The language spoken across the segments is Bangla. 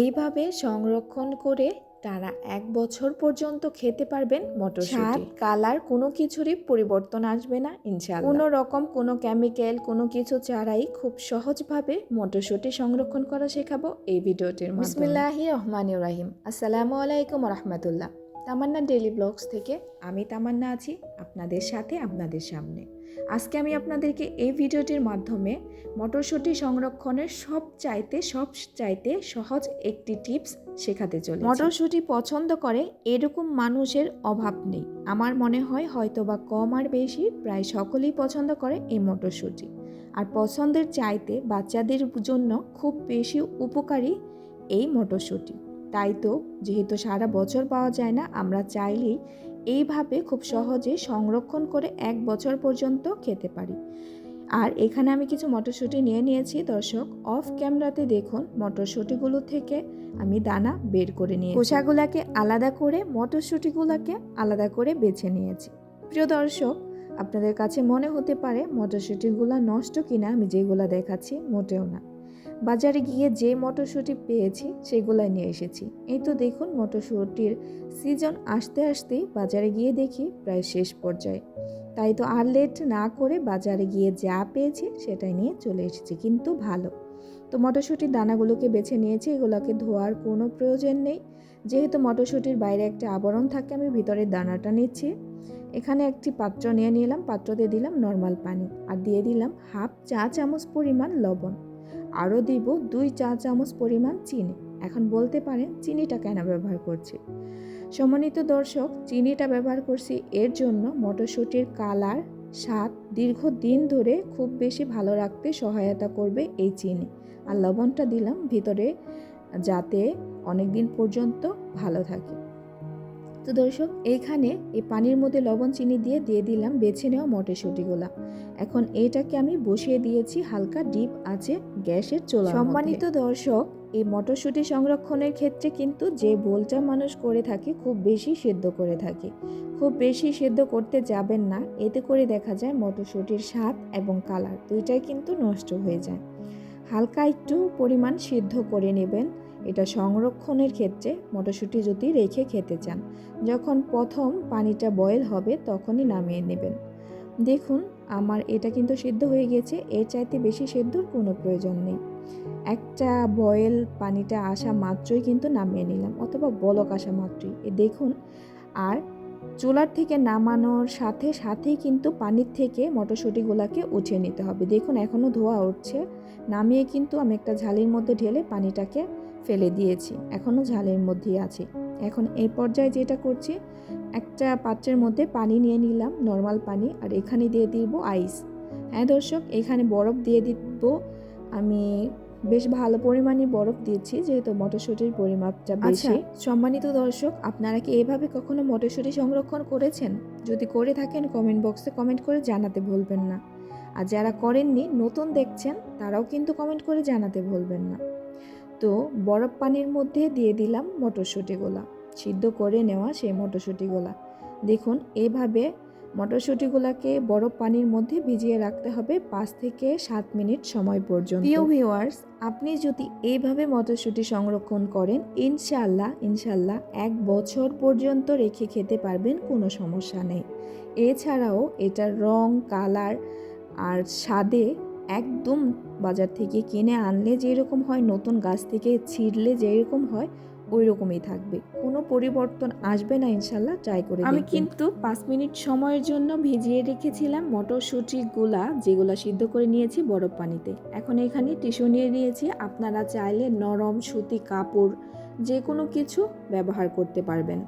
এইভাবে সংরক্ষণ করে টানা এক বছর পর্যন্ত খেতে পারবেন মটরশুঁটি। কালার কোনো কিছুরই পরিবর্তন আসবে না ইনশাআল্লাহ। কোনো রকম কোনো কেমিক্যাল কোনো কিছু ছাড়াই খুব সহজভাবে মটরশুঁটি সংরক্ষণ করা শেখাবো এই ভিডিওটির বিসমিল্লাহি রহমান রাহিম। আসসালামু আলাইকুম রহমতুল্লাহ তামান্না ডেলি ব্লগস থেকে আমি তামান্না আছি আপনাদের সাথে আপনাদের সামনে। আজকে আমি আপনাদেরকে এই ভিডিওটির মাধ্যমে মটরশুঁটি সংরক্ষণের সব চাইতে সব চাইতে সহজ একটি টিপস শেখাতে চলে মটরশুঁটি পছন্দ করে এরকম মানুষের অভাব নেই। আমার মনে হয় হয়তো বা কম আর বেশি প্রায় সকলেই পছন্দ করে এই মটরশুঁটি। আর পছন্দের চাইতে বাচ্চাদের জন্য খুব বেশি উপকারী এই মটরশুঁটি। তাই তো, যেহেতু সারা বছর পাওয়া যায় না, আমরা চাইলেই এইভাবে খুব সহজে সংরক্ষণ করে এক বছর পর্যন্ত খেতে পারি। আর এখানে আমি কিছু মটরশুঁটি নিয়ে নিয়েছি, দর্শক। অফ ক্যামেরাতে দেখুন মটরশুঁটিগুলো থেকে আমি দানা বের করে নিয়ে খোসাগুলাকে আলাদা করে, মটরশুঁটিগুলোকে আলাদা করে বেছে নিয়েছি। প্রিয় দর্শক, আপনাদের কাছে মনে হতে পারে মটরশুঁটিগুলো নষ্ট কিনা আমি যেগুলো দেখাচ্ছি মোটেও না। বাজারে গিয়ে যে মটরশুঁটি পেয়েছি সেগুলাই নিয়ে এসেছি। এই তো দেখুন মটরশুঁটির সিজন আসতে আসতেই বাজারে গিয়ে দেখি প্রায় শেষ পর্যায়ে। তাই তো আর লেট না করে বাজারে গিয়ে যা পেয়েছি সেটাই নিয়ে চলে এসেছি, কিন্তু ভালো। তো মটরশুঁটির দানাগুলোকে বেছে নিয়েছি, এগুলোকে ধোয়ার কোনো প্রয়োজন নেই। যেহেতু মটরশুঁটির বাইরে একটা আবরণ থাকে, আমি ভিতরের দানাটা নিচ্ছি। এখানে একটি পাত্র নিয়ে নিলাম পাত্রতে দিলাম নর্মাল পানি। আর দিয়ে দিলাম হাফ চা চামচ পরিমাণ লবণ। আরও দিব দুই চা চামচ পরিমাণ চিনি। এখন বলতে পারেন চিনিটা কেন ব্যবহার করছি। সম্মানিত দর্শক, চিনিটা ব্যবহার করছি এর জন্য মটরশুঁটির কালার, স্বাদ দীর্ঘদিন ধরে খুব বেশি ভালো রাখতে সহায়তা করবে এই চিনি। আর লবণটা দিলাম ভিতরে যাতে অনেক দিন পর্যন্ত ভালো থাকে। তো দর্শক এইখানে এই পানির মধ্যে লবণ, চিনি দিয়ে দিয়ে দিলাম, বেছে নেওয়া মটরশুঁটিগুলা। এখন এইটাকে আমি বসিয়ে দিয়েছি হালকা ডিপ আছে গ্যাসের চোলা সম্মানিত দর্শক, এই মটরশুঁটি সংরক্ষণের ক্ষেত্রে কিন্তু যে বোলটা মানুষ করে থাকে, খুব বেশি সেদ্ধ করে থাকে। খুব বেশি সেদ্ধ করতে যাবেন না, এতে করে দেখা যায় মটরশুঁটির স্বাদ এবং কালার দুইটাই কিন্তু নষ্ট হয়ে যায়। হালকা একটু পরিমাণ সিদ্ধ করে নেবেন। এটা সংরক্ষণের ক্ষেত্রে মটরশুঁটি যদি রেখে খেতে চান, যখন প্রথম পানিটা বয়েল হবে তখনই নামিয়ে নেবেন। দেখুন, আমার এটা কিন্তু সিদ্ধ হয়ে গেছে, এর চাইতে বেশি সেদ্ধর কোনো প্রয়োজন নেই। একটা বয়েল পানিটা আসা মাত্রই কিন্তু নামিয়ে নিলাম, অথবা বলক আসা মাত্রই। এ দেখুন, আর চুলার থেকে নামানোর সাথে সাথেই কিন্তু পানির থেকে মটরশুঁটিগুলোকে উঠিয়ে নিতে হবে। দেখুন এখনও ধোয়া উঠছে। নামিয়ে কিন্তু আমি একটা ঝালির মধ্যে ঢেলে পানিটাকে ফেলে দিয়েছি এখনও ঝালের মধ্যেই আছে। এখন এই পর্যায়ে যেটা করছি একটা পাত্রের মধ্যে পানি নিয়ে নিলাম নর্মাল পানি আর এখানে দিয়ে দিব আইস। হ্যাঁ দর্শক এখানে বরফ দিয়ে দিব। আমি বেশ ভালো পরিমাণে বরফ দিয়েছি যেহেতু মটরশুঁটির পরিমাপটা বেশি। সম্মানিত দর্শক আপনারা কি এভাবে কখনো মটরশুঁটি সংরক্ষণ করেছেন? যদি করে থাকেন কমেন্ট বক্সে কমেন্ট করে জানাতে ভুলবেন না। আর যারা করেননি নতুন দেখছেন তারাও কিন্তু কমেন্ট করে জানাতে ভুলবেন না। তো বরফ পানির মধ্যে দিয়ে দিলাম মটরশুঁটিগুলা। সিদ্ধ করে নেওয়া সেই মটরশুঁটিগুলা। দেখুন এইভাবে মটরশুঁটিগুলাকে বরফ পানির মধ্যে ভিজিয়ে রাখতে হবে পাঁচ থেকে সাত মিনিট সময় পর্যন্ত। প্রিয় ভিউয়ার্স, আপনি যদি এইভাবে মটরশুঁটি সংরক্ষণ করেন ইনশাল্লাহ ইনশাল্লাহ এক বছর পর্যন্ত রেখে খেতে পারবেন, কোনো সমস্যা নেই। এছাড়াও এটার রং, কালার আর স্বাদে একদম বাজার থেকে কিনে আনলে যেরকম হয় নতুন গাছ থেকে ছিঁড়লে যেরকম হয় ওই রকমই থাকবে। কোনো পরিবর্তন আসবে না ইনশাল্লাহ ট্রাই করে আমি কিন্তু পাঁচ মিনিট সময়ের জন্য ভিজিয়ে রেখেছিলাম মটরশুঁটিগুলা যেগুলো সিদ্ধ করে নিয়েছি বরফ পানিতে। এখন এখানে টিস্যু নিয়ে নিয়েছি। আপনারা চাইলে নরম সুতি কাপড় যে কোনো কিছু ব্যবহার করতে পারবেন।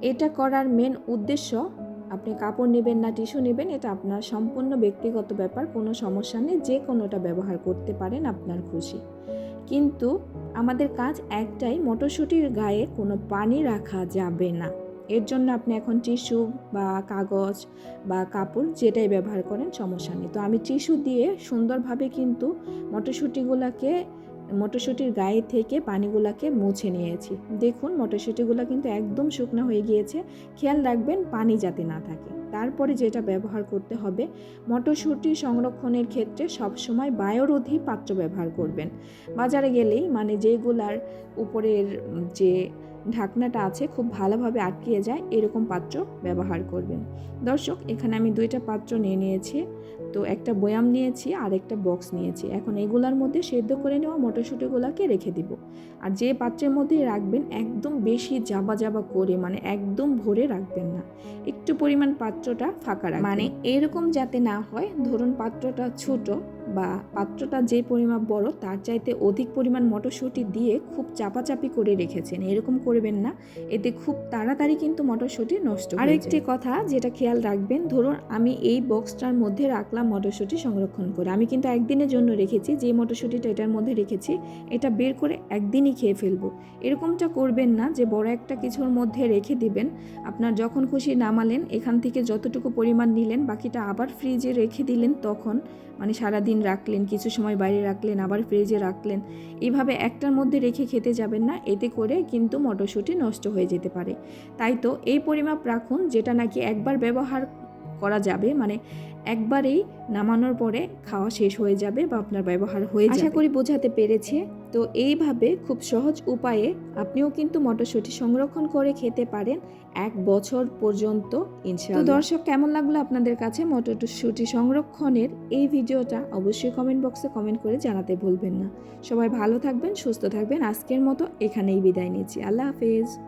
এটা করার মেন উদ্দেশ্য আপনি কাপড় নেবেন না, টিস্যু নেবেন, এটা আপনার সম্পূর্ণ ব্যক্তিগত ব্যাপার, কোনো সমস্যা নেই, যে কোনোটা ব্যবহার করতে পারেন আপনার খুশি। কিন্তু আমাদের কাজ একটাই, মটরশুঁটির গায়ে কোনো পানি রাখা যাবে না। এর জন্য আপনি এখন টিস্যু বা কাগজ বা কাপড় যেটাই ব্যবহার করেন, সমস্যা নেই। তো আমি টিস্যু দিয়ে সুন্দরভাবে কিন্তু মটরশুঁটিগুলোকে মটরশুঁটির গায়ে থেকে পানিগুলাকে মুছে নিয়েছি। দেখুন, মটরশুঁটিগুলো কিন্তু একদম শুকনো হয়ে গিয়েছে। খেয়াল রাখবেন, পানি যাতে না থাকে। তারপরে যেটা ব্যবহার করতে হবে, মটরশুঁটি সংরক্ষণের ক্ষেত্রে সবসময় বায়োরোধী পাত্র ব্যবহার করবেন। বাজারে গেলেই মানে যেগুলার উপরের যে ঢাকনাটা আছে খুব ভালোভাবে আটকিয়ে যায়, এরকম পাত্র ব্যবহার করবেন। দর্শক, এখানে আমি দুইটা পাত্র নিয়ে নিয়েছি। তো একটা বয়াম নিয়েছি, আর একটা বক্স নিয়েছি। এখন এগুলার মধ্যে সেদ্ধ করে নেওয়া মটরশুঁটিগুলোকে রেখে দিব। আর যে পাত্রের মধ্যে রাখবেন, একদম বেশি জাবা জাবা করে মানে একদম ভরে রাখবেন না। একটু পরিমাণ পাত্রটা ফাঁকা রাখবেন। মানে এরকম যাতে না হয় ধরুন পাত্রটা ছোট বা পাত্রটা যে পরিমাপ বড় তার চাইতে অধিক পরিমাণ মটরশুঁটি দিয়ে খুব চাপাচাপি করে রেখেছেন। এরকম করবেন না। এতে খুব তাড়াতাড়ি কিন্তু মটরশুঁটি নষ্ট আর একটি কথা যেটা খেয়াল রাখবেন ধরুন আমি এই বক্সটার মধ্যে রাখলাম মটরশুঁটি সংরক্ষণ করে। আমি কিন্তু একদিনের জন্য রেখেছি যে মটরশুঁটিটা এটার মধ্যে রেখেছি এটা বের করে একদিনই খেয়ে ফেলব। এরকমটা করবেন না যে বড় একটা কিছুর মধ্যে রেখে দিবেন। আপনার যখন খুশি নামালেন এখান থেকে যতটুকু পরিমাণ নিলেন, বাকিটা আবার ফ্রিজে রেখে দিলেন, তখন মানে সারা দিন রাখলেন, কিছু সময় বাইরে রাখলেন, আবার ফ্রিজে রাখলেন। এইভাবে একটার মধ্যে রেখে খেতে যাবেন না, এতে করে কিন্তু মটরশুঁটি নষ্ট হয়ে যেতে পারে। তাই তো এই পরিমাপ রাখুন, যেটা নাকি একবার ব্যবহার করা যাবে মানে একবারেই নামানোর পরে খাওয়া শেষ হয়ে যাবে বা আপনার ব্যবহার হয়ে যাবে। আশা করি বোঝাতে পেরেছে। তো এইভাবে খুব সহজ উপায়ে আপনিও কিন্তু মটরশুঁটি সংরক্ষণ করে খেতে পারেন এক বছর পর্যন্ত ইনশাআল্লাহ। তো দর্শক কেমন লাগল আপনাদের কাছে মটরশুঁটি সংরক্ষণের এই ভিডিওটা? অবশ্যই কমেন্ট বক্সে কমেন্ট করে জানাতে ভুলবেন না। সবাই ভালো থাকবেন সুস্থ থাকবেন। আজকের মতো এখানেই বিদায় নিচ্ছি। আল্লাহ হাফেজ।